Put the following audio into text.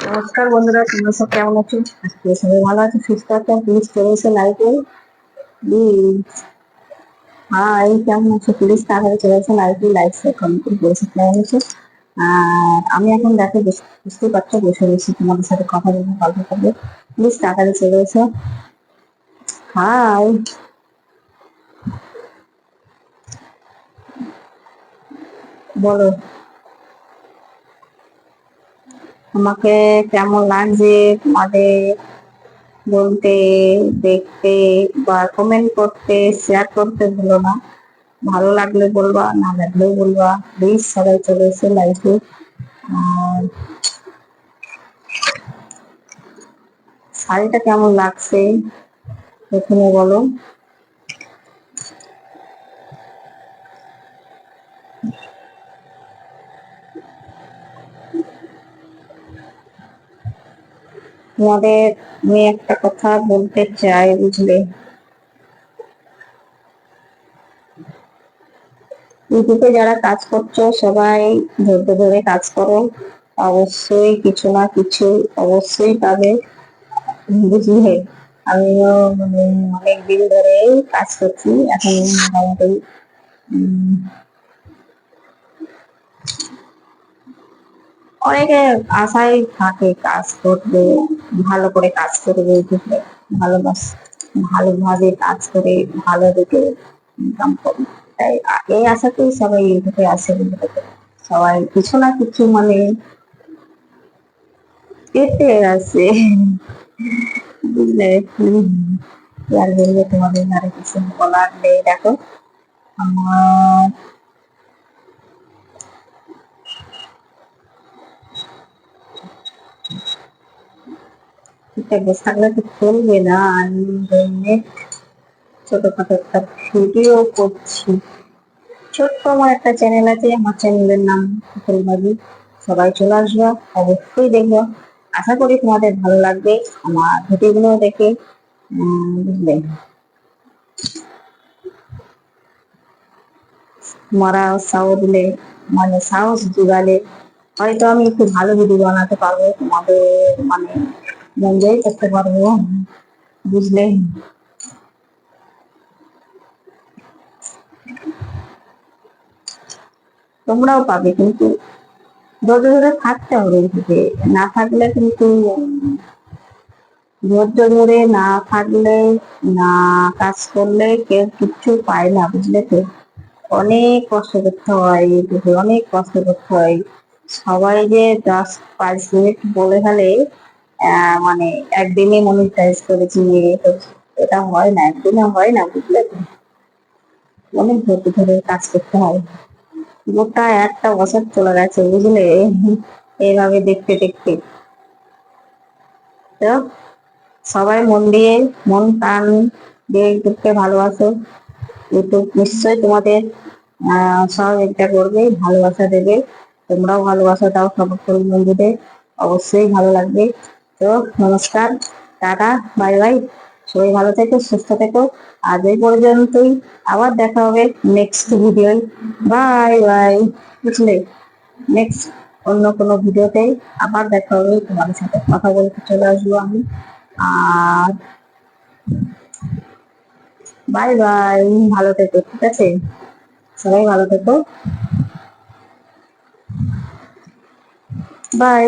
নমস্কার বন্ধুরা, তোমরা সব কেমন আছো? আজকে সবাই ভালো আছে, সুস্থ আছো? প্লিজ চলে এসে প্লিজ হাই কেমন আছো? প্লিজ তাড়াতাড়ি চলে এসে লাইভে লাইভ কমেন্ট করে বসে কেমন আছো? আর আমি এখন দেখো বুঝতে পারছ, বসে রয়েছি তোমাদের সাথে কথা বলব, গল্প করব। প্লিজ তাড়াতাড়ি চলে এসো। হাই বলো। আমাকে কেমন লাগছে তোমাদের বলতে, দেখতে বা কমেন্ট করতে শেয়ার করতে ভুলো না। ভালো লাগলে বলবা, না লাগলেও বলবা। প্লিজ সবাই চলে এসে লাইফে আর শাড়িটা কেমন লাগছে? প্রথমে বলো। তোমাদের আমি একটা কথা বলতে চাই, বুঝলে? ইউটিউবে যারা কাজ করছ, সবাই ধৈর্য ধরে কাজ করো। অবশ্যই কিছু না কিছু অবশ্যই পাবে, বুঝলে? আমিও মানে অনেক দিন ধরে কাজ করছি, এখন মোটামুটি অনেকে আশায় থাকে কাজ করবে ভালো করে কাজ করবে ভালোবাস, ভালোভাবে কাজ করে, ভালো দিকে ইনকাম করবে তাই এই আশাতেই সবাই ইউটিউবে আসে সবাই কিছু না কিছু মানে পেতে আছে বুঝলে? তোমাদের? আর কিছু বলার নেই। দেখো, আমার বেশ থাকলে তো চলবে না, আমি জন্যে ছোটখাটো একটা ভিডিও করছি। ছোট্ট আমার একটা চ্যানেল আছে, আমার চ্যানেলের নাম ফুলবাজি সবাই চলে আসবে, অবশ্যই আশা করি তোমাদের ভালো লাগবে আমার ভিডিওগুলো দেখে। বুঝলে? মারা দিলে মানে সাহস জোগালে হয়তো আমি একটু ভালো ভিডিও বানাতে পারব তোমাদের মানে এনজয় করতে পারব বুঝলে তোমরাও পাবে কিন্তু ধৈর্য ধরে থাকতে হবে কিন্তু। না থাকলে কিন্তু ধৈর্য ধরে না থাকলে, না কাজ করলে কেউ কিচ্ছু পায় না, বুঝলে তো? অনেক কষ্ট করতে হয়, অনেক কষ্ট করতে হয়। সবাই যে দশ পাঁচ মিনিট বলে ফেলে মানে একদিনে মনিটাইজ করেছি এ করেছি। এটা হয় না একদিনে হয় না, বুঝলে? তো অনেক ধৈর্য ধরে কাজ করতে হয়। গোটা একটা বছর চলে গেছে, বুঝলে? এইভাবে দেখতে দেখতে। তো, সবাই মন দিয়ে, মন, প্রাণ দিয়ে ইউটিউবকে ভালোবাসো। ইউটিউব নিশ্চয়ই তোমাদের সহযোগিতা করবে, ভালোবাসা দেবে। তোমরাও ভালোবাসা দাও সকল বন্ধুদের। অবশ্যই ভালো লাগবে। তো নমস্কার, টাটা, বাই বাই। সবাই ভালো থেকো, সুস্থ থেকো। আজ এই পর্যন্তই। আবার দেখা হবে নেক্সট ভিডিও বাই বাই। বুঝলে? নেক্সট অন্য কোনো ভিডিওতে আবার দেখা হবে তোমাদের সাথে। কথা বলতে চলে আসব আমি। আর বাই বাই। ভালো থেকো, ঠিক আছে? সবাই ভালো থেকো। বাই।